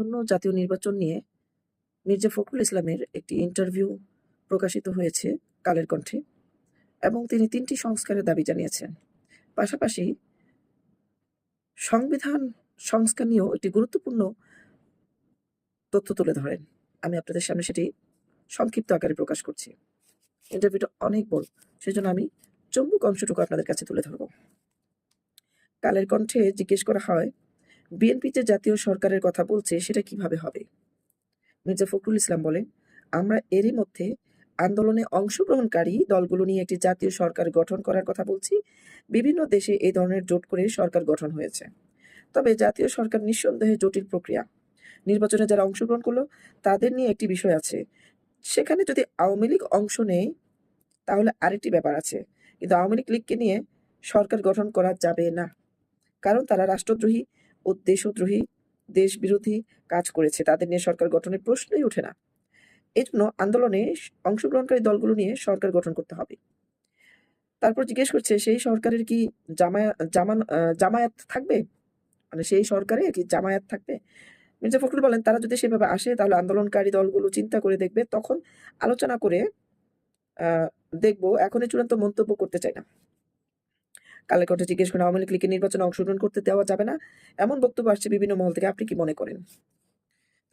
আসন্ন জাতীয় নির্বাচন নিয়ে মির্জা ফখরুল ইসলামের একটি ইন্টারভিউ প্রকাশিত হয়েছে কালের কণ্ঠে এবং তিনি তিনটি সংস্কারের দাবি জানিয়েছেন। পাশাপাশি সংবিধান সংস্কার নিয়েও একটি গুরুত্বপূর্ণ তথ্য তুলে ধরেন। আমি আপনাদের সামনে সেটি সংক্ষিপ্ত আকারে প্রকাশ করছি। ইন্টারভিউটা অনেক বড়, সেজন্য আমি চম্বুক অংশটুকু আপনাদের কাছে তুলে ধরব। কালের কণ্ঠে জিজ্ঞেস করা হয় বিএনপি যে জাতীয় সরকারের কথা বলছে, সেটা কীভাবে হবে? মির্জা ফখরুল ইসলাম বলেন, আমরা এরই মধ্যে আন্দোলনে অংশগ্রহণকারী দলগুলো নিয়ে একটি জাতীয় সরকার গঠন করার কথা বলছি। বিভিন্ন দেশে এই ধরনের জোট করে সরকার গঠন হয়েছে। তবে জাতীয় সরকার নিঃসন্দেহে জটিল প্রক্রিয়া। নির্বাচনে যারা অংশগ্রহণ করল, তাদের নিয়ে একটি বিষয় আছে। সেখানে যদি আওয়ামী লীগ অংশ নেয়, তাহলে আরেকটি ব্যাপার আছে। কিন্তু আওয়ামী লীগ লীগকে নিয়ে সরকার গঠন করা যাবে না। কারণ তারা রাষ্ট্রদ্রোহী ও দেশদ্রোহী দেশ বিরোধী কাজ করেছে। তাদের নিয়ে সরকার গঠনের প্রশ্নই ওঠে না। এই জন্য আন্দোলনে অংশগ্রহণকারী দলগুলো নিয়ে সরকার গঠন করতে হবে। তারপর জিজ্ঞেস করছে, সেই সরকারের কি জামায়া, জামান জামায়াত থাকবে? মানে সেই সরকারে কি জামায়াত থাকবে? মির্জা ফখরুল বলেন, তারা যদি সেভাবে আসে, তাহলে আন্দোলনকারী দলগুলো চিন্তা করে দেখবে। তখন আলোচনা করে দেখব, এখনই চূড়ান্ত মন্তব্য করতে চাই না। কালের কণ্ঠে জিজ্ঞেস করেন আওয়ামী লীগ নির্বাচনে অংশগ্রহণ করতে দেওয়া যাবে না? এমন বক্তব্য আসছে বিভিন্ন মহল থেকে। আপনি কি মনে করেন?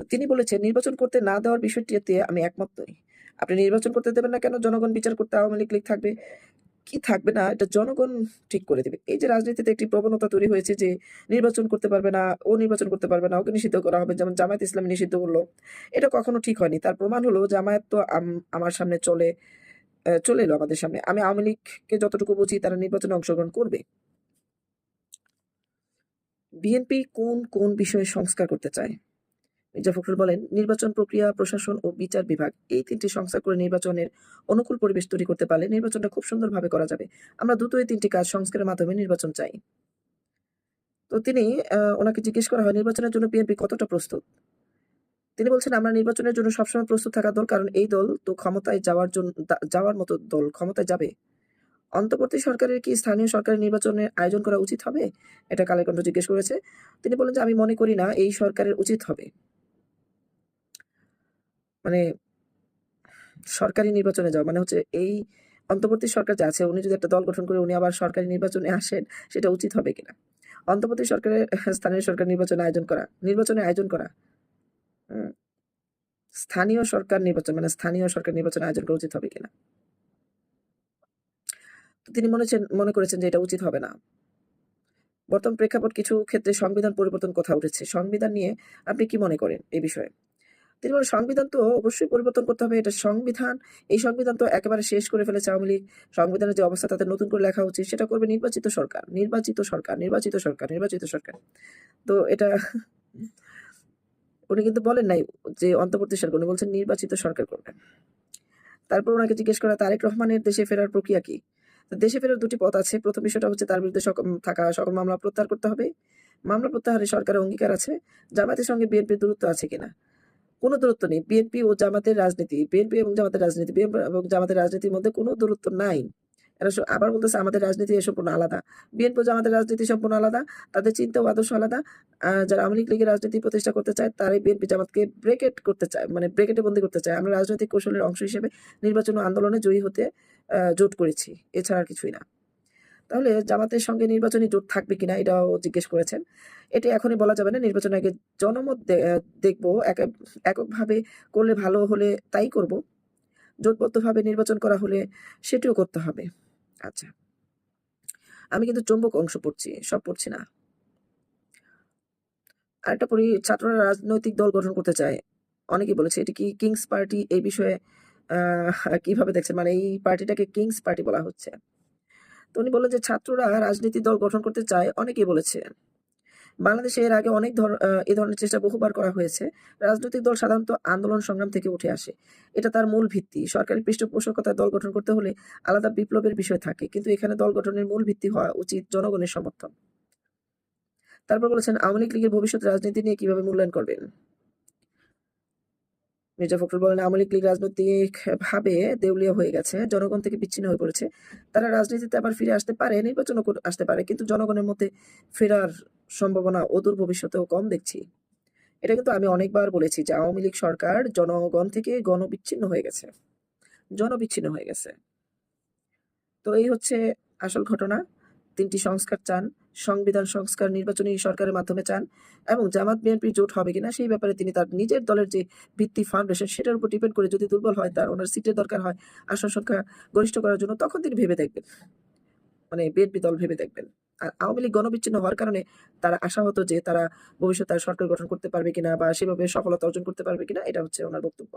তিনি বলেছেন, নির্বাচন করতে না দেওয়ার বিষয়টিতে আমি একমত নই। আপনি নির্বাচন করতে দেবেন না কেন? জনগণ বিচার করতে আওয়ামী লীগ থাকবে। কি থাকবে না? এটা জনগণ ঠিক করে দেবে। এই যে রাজনীতিতে একটি প্রবণতা তৈরি হয়েছে যে নির্বাচন করতে পারবে না, ও নির্বাচন করতে পারবে না, ওকে নিষিদ্ধ করা হবে। যেমন জামায়াত ইসলাম নিষিদ্ধ করল। এটা কখনো ঠিক হয়নি। তার প্রমাণ হলো, জামায়াত তো আম- আমার সামনে চলে। চলে এলো আমাদের সামনে। আমি আওয়ামী লীগকে যতটুকু বুঝি তারা নির্বাচনে অংশগ্রহণ করবে। বিএনপি কোন কোন বিষয়ে সংস্কার করতে চায়? মির্জা ফখরুল বলেন, নির্বাচন প্রক্রিয়া, প্রশাসন ও বিচার বিভাগ এই তিনটি সংস্কার করে নির্বাচনের অনুকূল পরিবেশ তৈরি করতে পারলে নির্বাচনটা খুব সুন্দরভাবে করা যাবে। আমরা দ্রুত এই তিনটি কাজ সংস্কারের মাধ্যমে নির্বাচন চাই। তো তিনি ওনাকে জিজ্ঞেস করা হয়, নির্বাচনের জন্য বিএনপি কতটা প্রস্তুত? তিনি বলছেন, আমরা নির্বাচনের জন্য সবসময় প্রস্তুত থাকা দল, কারণ এই দল তো ক্ষমতায় যাওয়ার জন্য যাওয়ার মতো দল, ক্ষমতায় যাবে। অন্তর্বর্তী সরকারের কি স্থানীয় সরকারের নির্বাচনের আয়োজন করা উচিত হবে এটা কালেকণ্ঠ জিজ্ঞেস করেছে। তিনি বলেন যে, আমি মনে করি না, এই সরকারের উচিত হবে। মানে সরকারি নির্বাচনে যাওয়া মানে হচ্ছে এই অন্তর্বর্তী সরকার যে আছে, উনি যদি একটা দল গঠন করে, উনি আবার সরকারি নির্বাচনে আসেন, সেটা উচিত হবে কিনা? অন্তর্বর্তী সরকারের, স্থানীয় সরকার নির্বাচন আয়োজন করা, নির্বাচনে আয়োজন করা স্থানীয় সরকার নির্বাচন মানে স্থানীয় সরকার নির্বাচন আয়োজন করা উচিত হবে কিনা? তিনি মনে ছেন- মনে করেছেন যে এটা উচিত হবে না। বর্তমান প্রেক্ষাপট কিছু ক্ষেত্রে সংবিধান পরিবর্তন কথা উঠেছে। সংবিধান নিয়ে আপনি কি মনে করেন এই বিষয়ে? তিনি বলেন, সংবিধান তো অবশ্যই পরিবর্তন করতে হবে। এটা সংবিধান, এই সংবিধান তো একেবারে শেষ করে ফেলেছে আওয়ামী লীগ। সংবিধানের যে অবস্থা, তাতে নতুন করে লেখা উচিত, সেটা করবে নির্বাচিত সরকার। নির্বাচিত সরকার নির্বাচিত সরকার নির্বাচিত সরকার। তো এটা উনি কিন্তু বলেন নাই যে অন্তর্বর্তী সরকার, উনি বলছেন নির্বাচিত সরকার করবে তারপর ওনাকে জিজ্ঞেস করা, তারেক রহমানের দেশে ফেরার প্রক্রিয়া কি? দেশে ফেরার দুটি পথ আছে। প্রথম বিষয়টা হচ্ছে তার বিরুদ্ধে থাকা সকল মামলা প্রত্যাহার করতে হবে। মামলা প্রত্যাহারে সরকারের অঙ্গীকার আছে। জামাতের সঙ্গে বিএনপির দূরত্ব আছে কিনা? কোনো দূরত্ব নেই। বিএনপি ও জামাতের রাজনীতি, বিএনপি এবং জামাতের রাজনীতি, বিএনপি এবং জামাতের রাজনীতির মধ্যে কোনো দূরত্ব নাই। এরা আবার বলতেছে, আমাদের রাজনীতি সম্পূর্ণ আলাদা। বিএনপি জামাতের রাজনীতি সম্পূর্ণ আলাদা। তাদের চিন্তা ও আদর্শ আলাদা। যারা আওয়ামী লীগ লীগের রাজনীতি প্রতিষ্ঠা করতে চায়, তারাই বিএনপি জামাতকে ব্রেকেট করতে চায় মানে ব্রেকেটে বন্দী করতে চায়। আমরা রাজনৈতিক কৌশলের অংশ হিসেবে নির্বাচন আন্দোলনে জয়ী হতে জোট করেছি। এছাড়া কিছুই না। তাহলে জামাতের সঙ্গে নির্বাচনী জোট থাকবে কিনা, এটাও জিজ্ঞেস করেছেন। এটি এখনই বলা যাবে না নির্বাচন আগে জনমত দেখব, এক- এককভাবে করলে ভালো হলে তাই করব। জোটবদ্ধভাবে নির্বাচন করা হলে সেটিও করতে হবে। আচ্ছা। আমি কিন্তু চুম্বক অংশ পড়ছি, সব পড়ছি না। আরেকটা পড়ি ছাত্ররা রাজনৈতিক দল গঠন করতে চায়। অনেকেই বলেছে, এটি কি কিংস পার্টি এই বিষয়ে কীভাবে দেখছে মানে এই পার্টিটাকে কিংস পার্টি বলা হচ্ছে। তো উনি বললেন যে, ছাত্ররা রাজনীতি দল গঠন করতে চায়। অনেকেই বলেছে। বাংলাদেশে এর আগে অনেক ধর আহ, এ ধরনের চেষ্টা বহুবার করা হয়েছে। রাজনৈতিক দল সাধারণত আন্দোলন সংগ্রাম থেকে উঠে আসে। এটা তার মূল ভিত্তি। সরকারি পৃষ্ঠপোষকতায় দল গঠন করতে হলে আলাদা বিপ্লবের বিষয় থাকে। কিন্তু এখানে দল গঠনের মূল ভিত্তি হওয়া উচিত জনগণের সমর্থন। তারপর বলেছেন আওয়ামী লীগের ভবিষ্যৎ রাজনীতি নিয়ে কীভাবে মূল্যায়ন করবেন? মির্জা ফখরুল বলেন, আওয়ামী লীগ লীগ রাজনৈতিক ভাবে দেউলিয়া হয়ে গেছে, জনগণ থেকে বিচ্ছিন্ন হয়ে পড়েছে। তারা রাজনীতিতে আবার ফিরে আসতে পারে, নির্বাচনও আসতে পারে, কিন্তু জনগণের মধ্যে ফেরার সম্ভাবনা অদূর ভবিষ্যতেও কম দেখছি। এটা কিন্তু আমি অনেকবার বলেছি যে আওয়ামী লীগ সরকার জনগণ থেকে গণবিচ্ছিন্ন হয়ে গেছে। জনবিচ্ছিন্ন হয়ে গেছে। তো এই হচ্ছে আসল ঘটনা। তিনটি সংস্কার চান। সংবিধান সংস্কার নির্বাচনী সরকারের মাধ্যমে চান এবং জামাত বিএনপি জোট হবে কিনা সেই ব্যাপারে তিনি তার নিজের দলের যে ভিত্তি ফাউন্ডেশন সেটার উপর ডিপেন্ড করে যদি দুর্বল হয়, তার ওনার সিটের দরকার হয়, আসন সংখ্যা গরিষ্ঠ করার জন্য, তখন তিনি ভেবে দেখবেন। মানে বিএনপি দল ভেবে দেখবেন। আর আওয়ামী লীগ গণবিচ্ছিন্ন হওয়ার কারণে তারা আশা হতো যে তারা ভবিষ্যতে সরকার গঠন করতে পারবে কিনা বা সেভাবে সফলতা অর্জন করতে পারবে কিনা, এটা হচ্ছে ওনার বক্তব্য।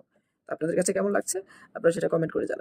আপনাদের কাছে কেমন লাগছে? আপনারা সেটা কমেন্ট করে জানান।